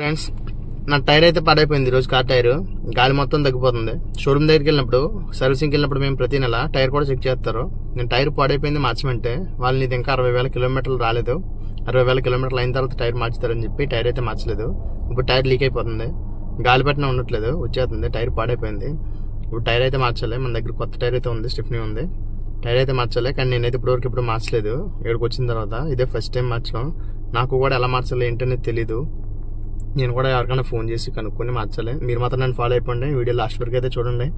Friends నా tyre అయితే పాడైపోయింది. ఈరోజు కార్ టైర్. గాలి మొత్తం తగ్గిపోతుంది. షోరూమ్ దగ్గరికి వెళ్ళినప్పుడు సర్వీసింగ్కి వెళ్ళినప్పుడు మేము ప్రతి నెల టైర్ కూడా చెక్ చేస్తారు. నేను టైర్ పాడైపోయింది మార్చమంటే వాళ్ళు ఇది ఇంకా అరవై వేల కిలోమీటర్లు రాలేదు. అరవై వేల కిలోమీటర్లు అయిన తర్వాత టైర్ మార్చుతారని చెప్పి టైర్ అయితే మార్చలేదు. ఇప్పుడు టైర్ లీక్ అయిపోతుంది. గాలి పెట్టిన ఉండట్లేదు. వచ్చేస్తుంది. టైర్ పాడైపోయింది. ఇప్పుడు టైర్ అయితే మార్చాలి. మన దగ్గర కొత్త టైర్ అయితే ఉంది. స్టిఫ్నీ ఉంది. టైర్ అయితే మార్చాలి. కానీ నేనైతే ఇప్పటివరకు ఇప్పుడు మార్చలేదు. ఇక్కడికి వచ్చిన తర్వాత ఇదే ఫస్ట్ టైం మార్చడం. నాకు కూడా ఎలా మార్చాలి ఏంటనేది తెలీదు. నేను కూడా ఎవరికైనా ఫోన్ చేసి కనుక్కొని మార్చాలి. మీరు మాత్రం నన్ను ఫాలో అయిపోండి. వీడియో లాస్ట్ వరకు అయితే చూడండి.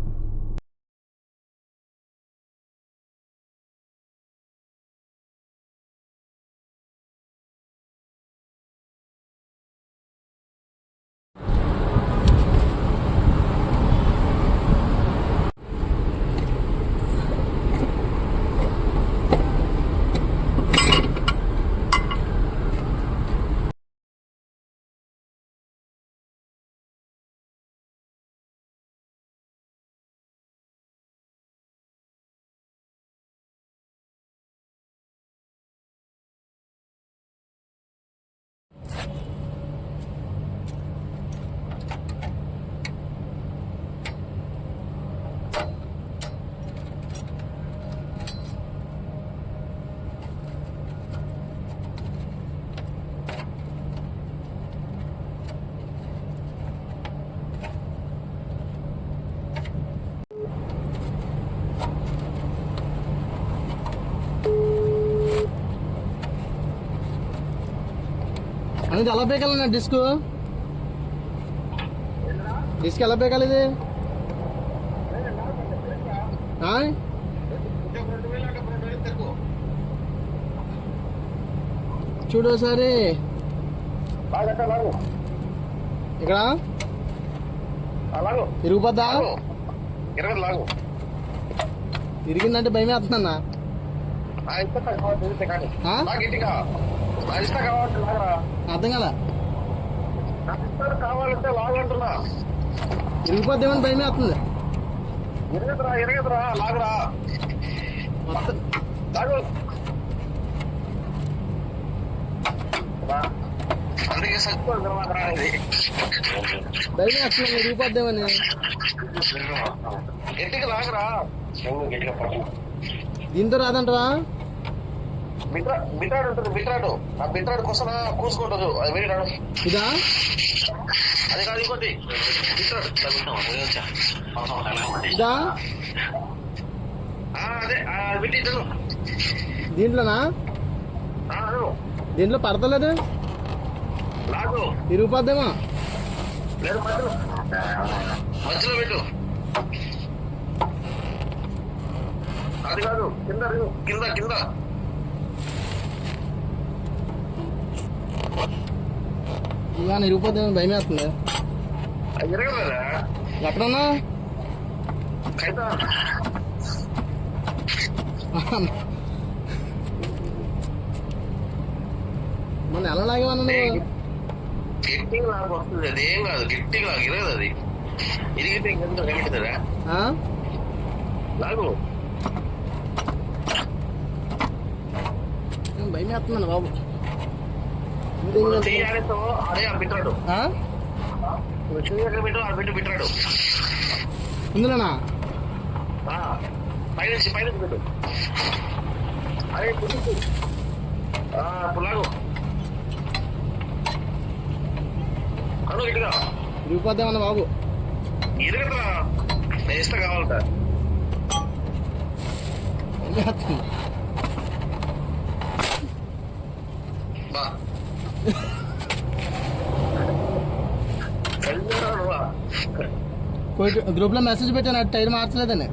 అనేది ఎలా పేకాలన్నా డిస్క్ డిస్క్ ఎలా పేకాలి ఇది? చూడు ఒకసారి. ఇక్కడ? ఇరిగిపోద్దా? ఇరవై లాగు ఇరిగిందంటే అర్థం కదా కావాలంటే లాగంటున్నా. ఇరిగిపోద్దేమని భయం వేస్తుంది. ఇరగదురా ఇరగదురా లాగరా. లాగు. అందుకే సచ్చిపోయింది మాత్రం అనేది భయం వేస్తుంది ఇరిగిపోద్దేమని గట్టిగా లాగరా. గట్టిగా దీంతో రాదంటవా? బిట్రా బిట్రాడు ఉంటుంది బిట్రాడు. ఆ బిట్రాడు కోసం కూసుకోవద్దు అది వేడినాడు ఇదా? అది కాదు ఇంకోటి. బిట్రాడు. ఇదా? అదే ఇద్దరు. దీంట్లోనా. దీంట్లో పడతలేదు? లాగు ఇరిగిపోద్దేమో లేదు మధ్యలో పెట్టు. అది కాదు కింద. కింద కింద. ఇక ఇరిగిపోద్దేమో భయం వేస్తుంది ఎక్కడన్నా? మన ఎలా లాగేవన్నా నువ్వు? గట్టిగా లాగు వస్తుంది అది ఏం కాదు గట్టిగా లాగు ఇరగదు అది. ఇరిగితే ఇంకెంత కమిటుందా ఆ? లాగు. ఏం భయం వేస్తుందండి బాబు. ఇందులోనా ఆ, పైనుంచి పైనుంచి పెట్టు అరే అను బాబు. ఇరగట్రా ఇష్టం కావాలంట భయం వేస్తుంది బా కలిసినాడు రా. గ్రూప్లో మెసేజ్ పెట్టాను టైర్ మార్చలేదని.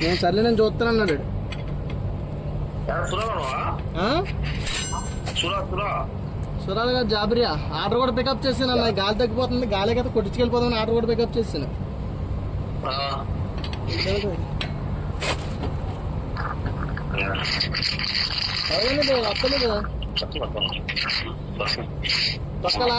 నేను సర్లే నేను చూస్తాను అన్నాడు. సురాలు గారు జాబరియా. ఆర్డర్ కూడా పికప్ చేసాను అన్న గాలి తగ్గిపోతుంది గాలి కదా కొట్టించుకెళ్ళిపోదామని ఆర్డర్ కూడా పికప్ చేసాను అవునండి వస్తలేదు. పక్కలా?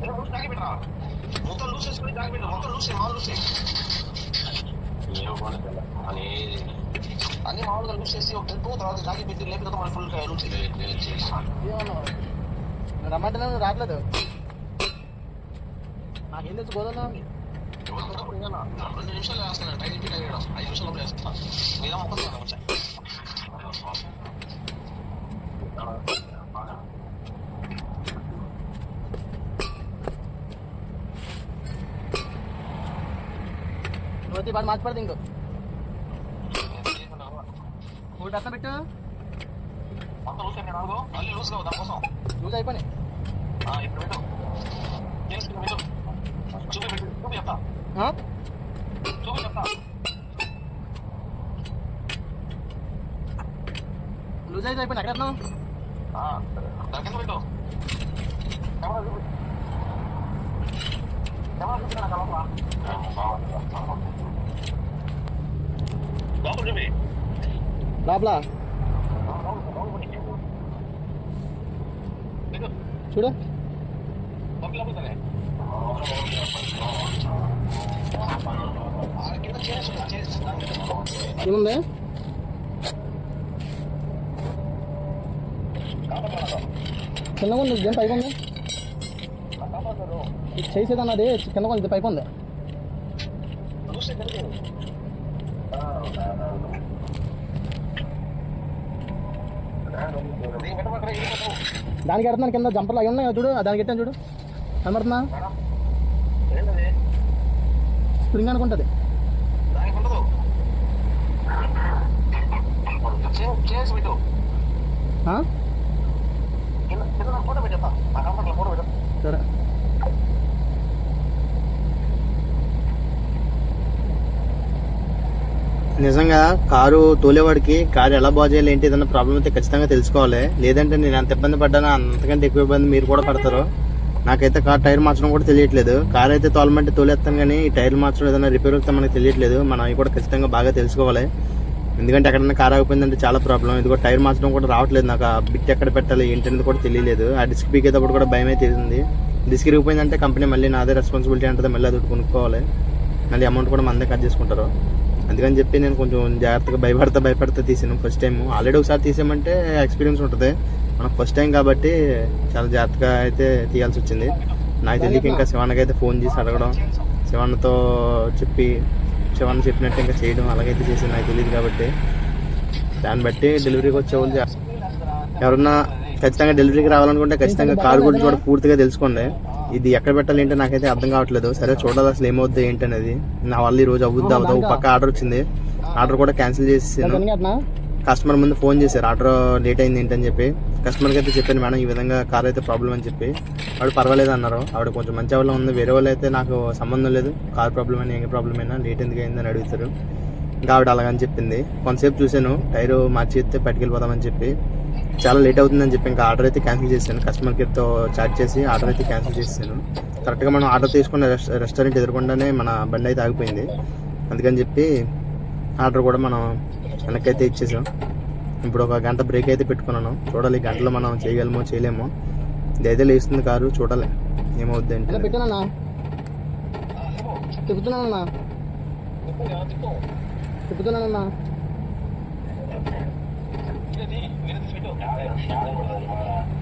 మొత్తం లూస్ చేసుకుని తాగి మొత్తం లూస్ మామూలు లూస్ అని అన్ని మామూలుగా లూస్ చేసి ఒక ట్రిప్ తర్వాత దాగి పెట్టి లేకపోతే మన ఫుల్ లూస్ ఏమన్నావు నువ్వు రమ్మంటే నువ్వు రావట్లేదు. నాకేం తెలుసు గోదాం రెండు నిమిషాలు వేస్తాను టైం ఐదు నిమిషాలు వేస్తాను మీద మొక్కలు వచ్చా నువ్వు బాగా మార్చి పడదు ఇంకో ఒకటి అట్లా పెట్టు మొత్తం లూస్ అయినా నాలుగు మళ్ళీ లూస్ కావు దానికోసం లూజ్ అయిపోయి ఆ, ఇప్పుడు పెట్టు చేసుకుని పెట్టు చూపి పెట్టు చూపి చెప్తా చూపి చెప్తా లూజ్ అయితే అయిపోయి ఎక్కడ ఎత్తున్నావు? ఆ, దాని కింద పెట్టు కెమెరా చూపి కెమెరా చూపి నాకు లోపల చూడు ఏముంది చిన్నగా ఉంది ఇదేం పైకి ఉంది చేసేది అన్నది కింద కొంచెం పైకి ఉంది లూస్ ఎక్కడికి దీని పెట్టమంటారా ఇది పెట్టు దానికి ఎడుతున్నాను కింద జంపర్లు అవి ఉన్నాయి చూడు? దానికి ఎట్టాను చూడు? కనబడుతుందా? ఏంటది స్ప్రింగ్ అనుకుంటుంది. చేసి పెట్టు ఆ? కింద కింద నాకు ఫోటో పెట్టేస్తా నా కంఫర్ట్లో ఫోటో పెట్టు సరే నిజంగా కారు తోలేవాడికి కారు ఎలా బాగు చేయాలి ఏంటి ఏదైనా ప్రాబ్లం అయితే ఖచ్చితంగా తెలుసుకోవాలి. లేదంటే నేను ఎంత ఇబ్బంది పడ్డానో? అంతకంటే ఎక్కువ ఇబ్బంది మీరు కూడా పడతారు. నాకైతే కార్ టైర్ మార్చడం కూడా తెలియట్లేదు. కార్ అయితే తోలమంటే తోలేస్తాను కానీ ఈ టైర్ మార్చడం ఏదైనా రిపేర్ వస్తే మనకు తెలియట్లేదు. మనం అవి కూడా ఖచ్చితంగా బాగా తెలుసుకోవాలి. ఎందుకంటే ఎక్కడైనా కార్ ఆగిపోయిందంటే చాలా ప్రాబ్లం ఇది కూడా టైర్ మార్చడం కూడా రావట్లేదు. నాకు ఆ బిట్ ఎక్కడ పెట్టాలి ఏంటనేది కూడా తెలియలేదు. ఆ డిస్క్ పీకేటప్పుడు కూడా భయమే తెలిసింది డిస్క్ ఇరిగిపోయిందంటే కంపెనీ మళ్ళీ నాదే రెస్పాన్సిబిలిటీ ఉంటుంది మళ్ళీ అది కొనుక్కోవాలి. మళ్ళీ అమౌంట్ కూడా మందే కట్ చేసుకుంటారు. అందుకని చెప్పి నేను కొంచెం జాగ్రత్తగా భయపడతా భయపడతా తీసాను ఫస్ట్ టైం ఆల్రెడీ ఒకసారి తీసామంటే ఎక్స్పీరియన్స్ ఉంటుంది. మనకు ఫస్ట్ టైం కాబట్టి చాలా జాగ్రత్తగా అయితే తీయాల్సి వచ్చింది. నాకు తెలియక ఇంకా శివన్నకి అయితే ఫోన్ చేసి అడగడం శివన్నతో చెప్పి శివన్ చెప్పినట్టు ఇంకా చేయడం అలాగైతే చేసింది నాకు తెలియదు కాబట్టి. దాన్ని బట్టి డెలివరీకి వచ్చే వాళ్ళు ఎవరన్నా ఖచ్చితంగా డెలివరీకి రావాలనుకుంటే ఖచ్చితంగా కార్ గురించి కూడా పూర్తిగా తెలుసుకోండి. ఇది ఎక్కడ పెట్టాలి ఏంటో నాకైతే అర్థం కావట్లేదు. సరే చూడాలి అసలు ఏమవుద్ది ఏంటి అనేది. నా వల్ల ఈ రోజు అవుద్ది అవుతుంది ఒక పక్క ఆర్డర్ వచ్చింది. ఆర్డర్ కూడా క్యాన్సిల్ చేసేసాను. కస్టమర్ ముందు ఫోన్ చేశారు. ఆర్డర్ లేట్ అయింది ఏంటని చెప్పి. కస్టమర్కి అయితే చెప్పాను మేడం ఈ విధంగా కార్ అయితే ప్రాబ్లం అని చెప్పి. ఆవిడ పర్వాలేదు అన్నారు. ఆవిడ కొంచెం మంచి వాళ్ళు ఉంది. వేరే వాళ్ళు అయితే నాకు సంబంధం లేదు. కార్ ప్రాబ్లం అయినా ఏ ప్రాబ్లం అయినా లేట్ ఎందుకు అయిందని అడుగుతారు. ఇంకా ఆవిడ అలాగని చెప్పింది. కొంతసేపు చూశాను. టైర్ మార్చి ఇస్తే పట్టుకెళ్ళిపోదామని చెప్పి. చాలా లేట్ అవుతుందని చెప్పి ఇంకా ఆర్డర్ అయితే క్యాన్సిల్ చేశాను. కస్టమర్ కేర్తో చాట్ చేసి ఆర్డర్ అయితే క్యాన్సిల్ చేశాను కరెక్ట్గా మనం ఆర్డర్ తీసుకున్న రెస్- రెస్టారెంట్ ఎదురుకుండానే మన బండి అయితే ఆగిపోయింది. అందుకని చెప్పి ఆర్డర్ కూడా మనం వెనక్కి అయితే ఇచ్చేసాం. ఇప్పుడు ఒక గంట బ్రేక్ అయితే పెట్టుకున్నాను. చూడాలి గంటలో మనం చేయగలమో చేయలేమో. ఇదైతే లేస్తుంది కారు చూడాలి ఏమవుద్ది అంటే. పెట్టానన్నా తిప్పుతున్నానన్నా. తిప్పుతున్నానన్నా.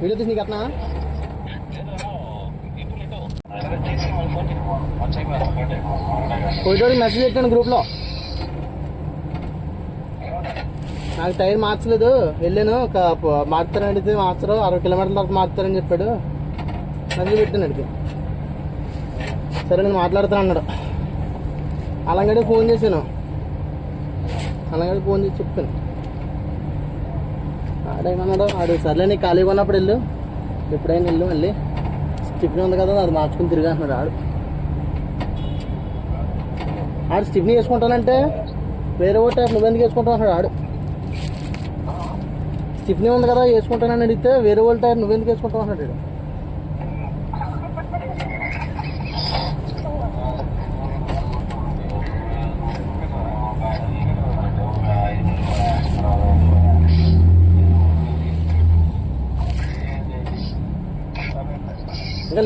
వీడియో తీసి నీకు అట్నా పోయేటోడికి మెసేజ్ పెట్టాను గ్రూప్లో. నాకు టైర్ మార్చలేదు. వెళ్ళాను. ఒక ప- మార్చుతారని అడిగితే మార్చరు. అరవై కిలోమీటర్ల తర్వాత మార్చుతారని చెప్పాడు. మెసేజ్ పెట్టాను అడిగి. సరే నేను మాట్లాడుతాను అన్నాడు. అలాగడే ఫోన్ చేశాను. అలాగడే ఫోన్ చేసి చెప్పాను ఆడేమన్నాడు ఆడు సర్లే నీకు ఖాళీగా ఉన్నప్పుడు వెళ్ళు. ఎప్పుడైనా వెళ్ళు మళ్ళీ. స్టిఫ్నీ ఉంది కదా అది మార్చుకుని తిరిగి ఆడు. ఆడు స్టిఫ్నీ వేసుకుంటానంటే వేరే ఓ టైప్ నువ్వెందుకు వేసుకుంటావు ఆడు. స్టిఫ్నీ ఉంది కదా వేసుకుంటానని అడిగితే వేరే వాళ్ళ టైర్ నువ్వెందుకు వేసుకుంటావు అన్నాడు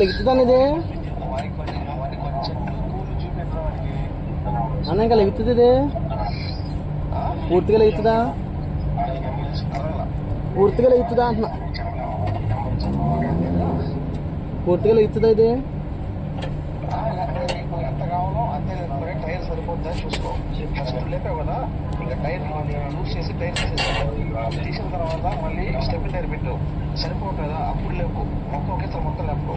ఇంకా లెగుతుందని ఇది అన్న ఇంకా లెగుతుంది ఇది? పూర్తిగా లెగుతుందా పూర్తిగా లెగుతుందా అంటున్నా. పూర్తిగా లెగుతుందా ఇది? ఎంత కావాలో అంతే లేకపోతే టైర్ సరిపోతుందా చూసుకో. ఫస్ట్ కదా. ఇంకా టైర్ లూజ్ చేసి టైర్ తీసిన తర్వాత మళ్ళీ స్టెప్ టైర్ పెట్టు. సరిపోవు కదా అప్పుడు లేపు. మొత్తం ఒకేసారి మొత్తం లేపు.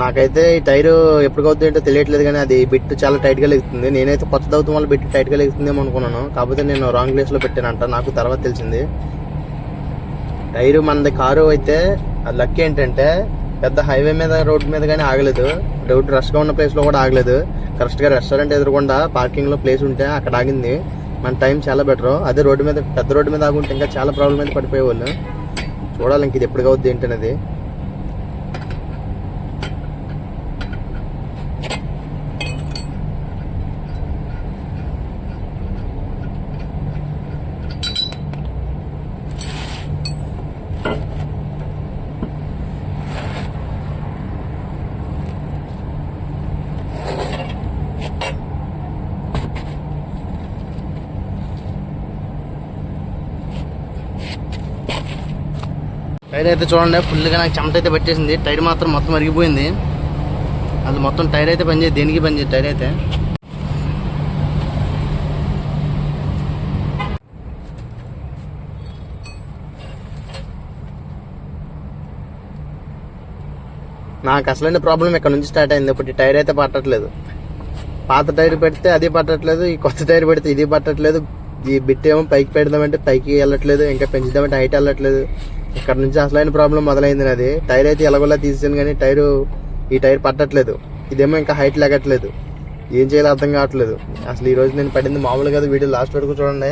నాకైతే ఈ టైర్ ఎప్పుడు అవుతుంది ఏంటో తెలియట్లేదు కానీ అది బిట్ చాలా టైట్గా లెగుతుంది. నేనైతే కొత్త అవుతాం వల్ల బిట్ టైట్గా లెగుతుందేమో అనుకున్నాను. కాకపోతే నేను రాంగ్ ప్లేస్లో పెట్టానంట. నాకు తర్వాత తెలిసింది. టైర్ మనది కారు అయితే అది లక్ ఏంటంటే పెద్ద హైవే మీద రోడ్ మీద కానీ ఆగలేదు. రోడ్ రష్గా ఉన్న ప్లేస్లో కూడా ఆగలేదు. కరెక్ట్గా రెస్టారెంట్ ఎదురుకుండా పార్కింగ్లో ప్లేస్ ఉంటే అక్కడ ఆగింది. మన టైం చాలా బెటర్ అదే రోడ్డు మీద పెద్ద రోడ్డు మీద ఆగుంటే ఇంకా చాలా ప్రాబ్లం అయితే పడిపోయేవాళ్ళు. చూడాలి ఇంక ఇది ఎప్పుడు అవుద్ది ఏంటనేది టైర్ అయితే చూడండి ఫుల్గా నాకు చెమట అయితే పట్టేసింది. టైర్ మాత్రం మొత్తం అరిగిపోయింది. అది మొత్తం టైర్ అయితే పనిచేయదు. దేనికి పనిచేయదు టైర్ అయితే. నాకు అసలైన ప్రాబ్లం ఇక్కడ నుంచి స్టార్ట్ అయింది. ఇప్పుడు టైర్ అయితే పట్టట్లేదు. పాత టైర్ పెడితే అది పట్టట్లేదు ఈ కొత్త టైర్ పెడితే ఇది పట్టట్లేదు. ఈ బిట్ ఏమో పైకి పెడదామంటే పైకి వెళ్ళట్లేదు ఇంకా పెంచుదామంటే హైట్ వెళ్ళట్లేదు. ఇక్కడ నుంచి అసలైన ప్రాబ్లం మొదలైంది నాది. టైర్ అయితే ఎలాగోలా తీసాను కానీ టైరు ఈ టైర్ పట్టట్లేదు. ఇదేమో ఇంకా హైట్ లేగట్లేదు. ఏం చేయాలో అర్థం కావట్లేదు. అసలు ఈ రోజు నేను పడింది మామూలు కాదు వీడియో లాస్ట్ వరకు చూడండి.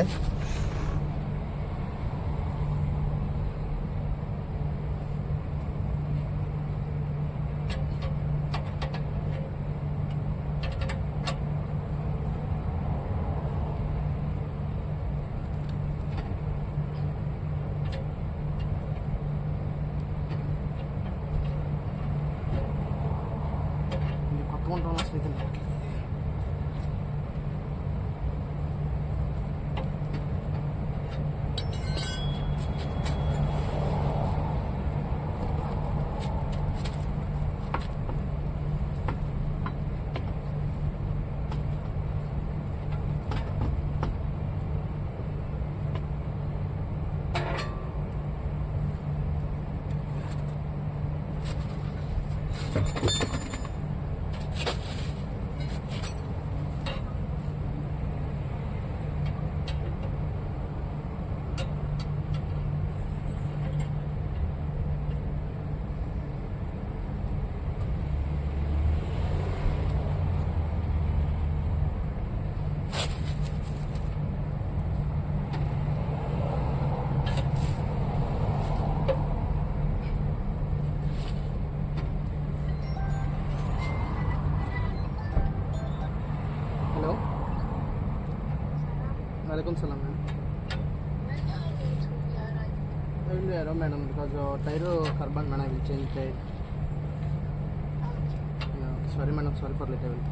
ಒಂದ್ಸಲ ಮ್ಯಾಮ್ ಯಾರೋ madam because tyre carbon madam change tyre sorry madam sorry for light will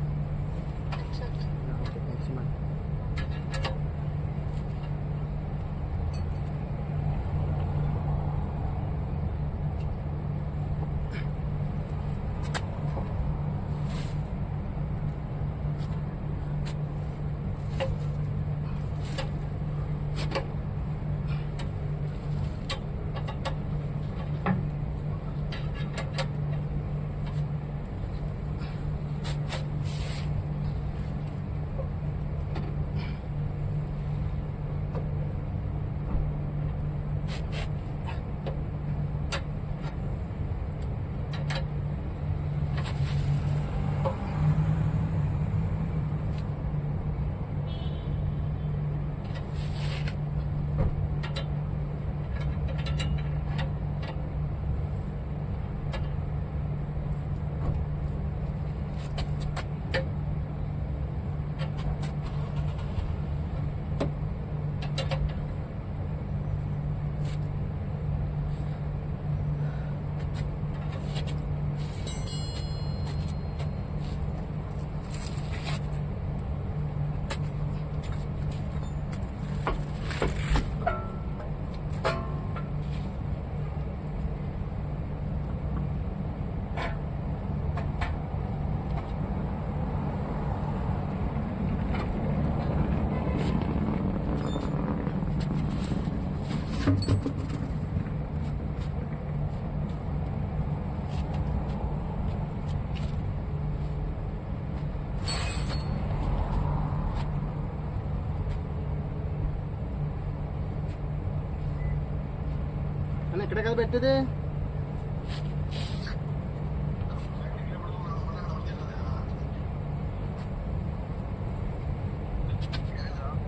ఇక్కడే కదా పెట్టేది?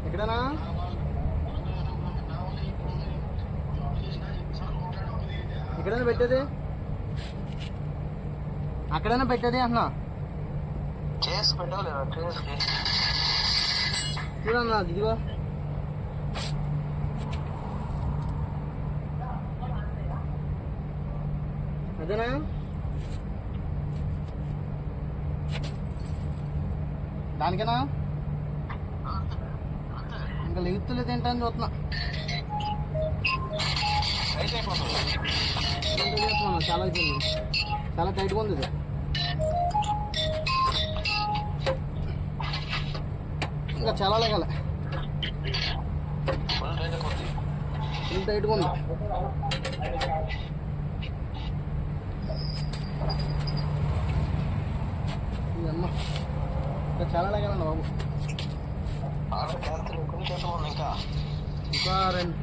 ఎక్కడనా ఎక్కడైనా పెట్టేది అక్కడైనా పెట్టేది కేసు చూడన్నా ఇదిగో. అదేనా దానికేనా? ఇంకా లెగుతులేదు ఏంటని చూస్తున్నా. చాలా అయిపోయింది చాలా టైట్గా ఉంది ఇది. ఇంకా చాలా లెగల. ఫుల్ టైట్గా ఉంది. ఈ అమ్మ. ఇంకా చాలా లేగలండి బాబు. ఇంకా రెండు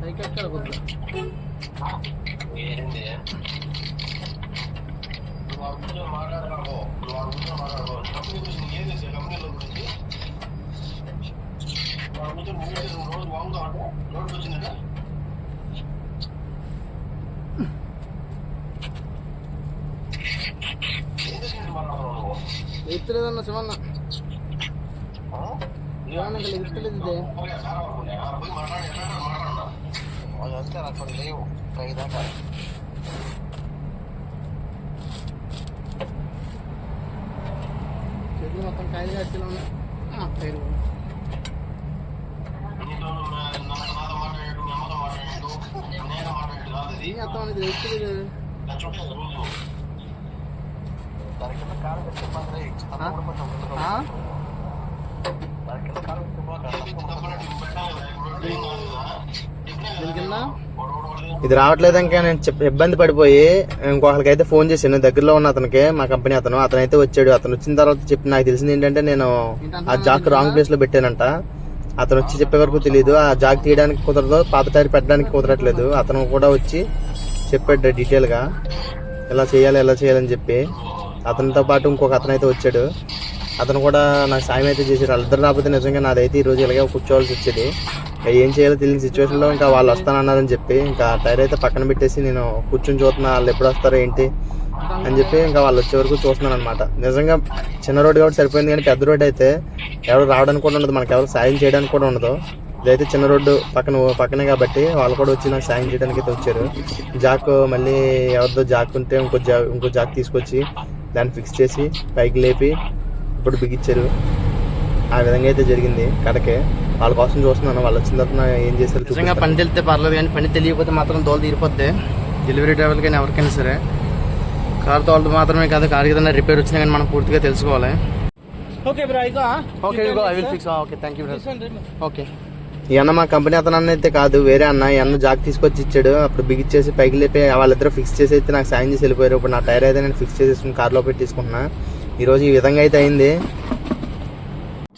పైకి ఎక్కడ కొద్దు ఏంటి నువ్వు ఏది కంపెనీలో గురించి? మూడు రోజు వాగుతా రోడ్డు వచ్చిందా ఏం చేసినట్టు మాట్లాడుతున్నావు నువ్వు ఎత్తులేదన్న శివన్న ఆ? శివన్న ఇంకా ఎత్తులేదు ఇదే. పోయి సారా అనుకునే. ఆ, పోయి మాట్లాడి ఎట్లా మాట్లాడన్నా అది. అంతే అక్కడ లేవు పైదాకా చేతులు మొత్తం కాయలు కాసిన ఉన్నాయి ఆ, టైర్ కూడా. నీతో నాతో మాట్లాడాడు మీ అమ్మతో మాట్లాడాడు నేను మాట్లాడాడు కాదు ఇది ఏం చేస్తాం అనేది ఎత్తులేదు నా చుట్టూ రోజు దాని కింద కాలు పెట్టి మాత్రమే ఆ? దాని కింద కాలు పెట్టి దీని కింద ఇది రావట్లేదు ఇంకా నేను ఇబ్బంది పడిపోయి ఇంకొకరికైతే ఫోన్ చేశాను దగ్గరలో ఉన్న అతనికి మా కంపెనీ అతను అతనైతే వచ్చాడు. అతను వచ్చిన తర్వాత చెప్పి నాకు తెలిసింది ఏంటంటే నేను ఆ జాక్ రాంగ్ ప్లేస్లో పెట్టానంట. అతను వచ్చి చెప్పే వరకు తెలియదు ఆ జాక్ తీయడానికి కుదరదు పాత టైర్ పెట్టడానికి కుదరట్లేదు. అతను కూడా వచ్చి చెప్పాడు డీటెయిల్గా ఎలా చేయాలి ఎలా చేయాలని చెప్పి. అతనితో పాటు ఇంకొక అతను అయితే వచ్చాడు. అతను కూడా నాకు సాయం అయితే చేశాడు వాళ్ళిద్దరు రాకపోతే నిజంగా నాదైతే ఈ రోజు ఇలాగే కూర్చోవాల్సి వచ్చేది. ఏం చేయాలో తెలియని సిచ్యువేషన్లో ఇంకా వాళ్ళు వస్తానన్నారని చెప్పి ఇంకా టైర్ అయితే పక్కన పెట్టేసి నేను కూర్చొని చూస్తున్నా వాళ్ళు ఎప్పుడు వస్తారో ఏంటి అని చెప్పి ఇంకా వాళ్ళు వచ్చే వరకు చూస్తున్నాను అనమాట నిజంగా చిన్న రోడ్డు కాబట్టి సరిపోయింది కానీ పెద్ద రోడ్డు అయితే ఎవరు రావడానికి కూడా ఉండదు. మనకి ఎవరు సాయం చేయడానికి కూడా ఉండదు. ఇదైతే చిన్న రోడ్డు పక్కన పక్కనే కాబట్టి వాళ్ళు కూడా వచ్చి నాకు సాయం చేయడానికి అయితే వచ్చారు. జాక్ మళ్ళీ ఎవరిదో జాక్ ఉంటే ఇంకో జాక్ ఇంకో జాక్ తీసుకొచ్చి దాన్ని ఫిక్స్ చేసి పైకి లేపి ఇప్పుడు బిగించారు. ఆ విధంగా అయితే జరిగింది కడకే వాళ్ళ కోసం చూస్తున్నాను వాళ్ళు వచ్చిన తర్వాత ఏం చేశారు నిజంగా పని తెలితే పర్లేదు కానీ పని తెలియకపోతే మాత్రం దోలు తీరిపోద్ది. డెలివరీ డ్రైవర్ కానీ ఎవరికైనా సరే. కార్ తోలతో మాత్రమే కాదు కార్ ఏదైనా రిపేర్ వచ్చినా కానీ మనం పూర్తిగా తెలుసుకోవాలి. Okay bro okay I will fix okay thank you okay ఈ అన్న మా కంపెనీ అతను అన్న అయితే కాదు వేరే అన్న ఈ అన్న జాక్ తీసుకొచ్చి ఇచ్చాడు. అప్పుడు బిగిచ్చేసి పైకి లేపి వాళ్ళిద్దరు ఫిక్స్ చేసి అయితే నాకు సాయం చేసి వెళ్ళిపోయారు. ఇప్పుడు నా టైర్ అయితే నేను ఫిక్స్ చేసేసుకుని కార్లో పెట్టేసుకుంటున్నా. ఈ రోజు ఈ విధంగా అయితే అయింది.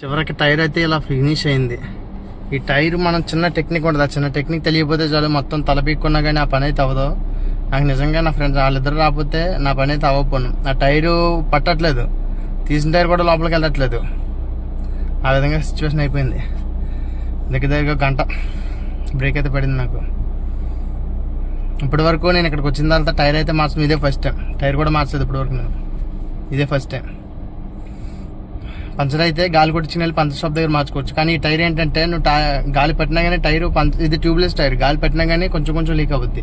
చివరికి టైర్ అయితే ఇలా ఫినిష్ అయింది. ఈ టైర్ మనం చిన్న టెక్నిక్ ఉండదు. ఆ చిన్న టెక్నిక్ తెలియకపోతే చాలు మొత్తం తలపీక్కున్నా కానీ ఆ పని అయితే అవ్వదు. నాకు నిజంగా నా ఫ్రెండ్స్ వాళ్ళిద్దరు రాకపోతే నా పని అయితే అవ్వకపోను. ఆ టైరు పట్టట్లేదు. తీసిన టైర్ కూడా లోపలికి వెళ్ళట్లేదు. ఆ విధంగా సిచ్యువేషన్ అయిపోయింది. దగ్గర దగ్గర గంట బ్రేక్ అయితే పడింది నాకు. ఇప్పటి వరకు నేను ఇక్కడికి వచ్చిన తర్వాత టైర్ అయితే మార్చడం ఇదే ఫస్ట్ టైం టైర్ కూడా మార్చలేదు ఇప్పటి వరకు నేను. ఇదే ఫస్ట్ టైం పంచర్ అయితే గాలి కొట్టించిన వెళ్ళి పంచర్ షాప్ దగ్గర మార్చుకోవచ్చు. కానీ ఈ టైర్ ఏంటంటే నువ్వు టై- గాలి పెట్టినా కానీ టైర్ ఇది ట్యూబ్లెస్ టైర్. గాలి పెట్టినా కానీ కొంచెం కొంచెం లీక్ అవుద్ది.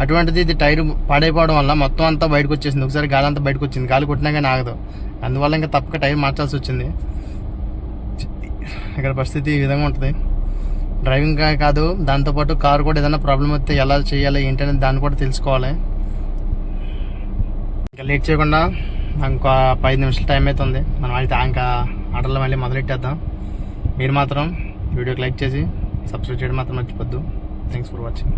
అటువంటిది ఇది టైర్ పాడైపోవడం వల్ల మొత్తం అంతా బయటకు వచ్చేసింది. ఒకసారి గాలి అంతా బయటకు వచ్చింది. గాలి కొట్టినా కానీ ఆగదు. అందువల్ల ఇంకా తప్పక టైర్ మార్చాల్సి వచ్చింది. ఇక్కడ పరిస్థితి ఈ విధంగా ఉంటుంది. డ్రైవింగ్ కాదు. దాంతోపాటు కారు కూడా ఏదైనా ప్రాబ్లం వస్తే ఎలా చేయాలి ఏంటనేది దాన్ని కూడా తెలుసుకోవాలి. ఇంకా లేట్ చేయకుండా నాకు ఇంకో ఐదు నిమిషాల టైం అవుతుంది. మనం అయితే ఇంకా ఆటలు మళ్ళీ మొదలెట్టేద్దాం. మీరు మాత్రం వీడియోకి లైక్ చేసి సబ్స్క్రైబ్ చేయడం మాత్రం మర్చిపోద్దు. Thanks for watching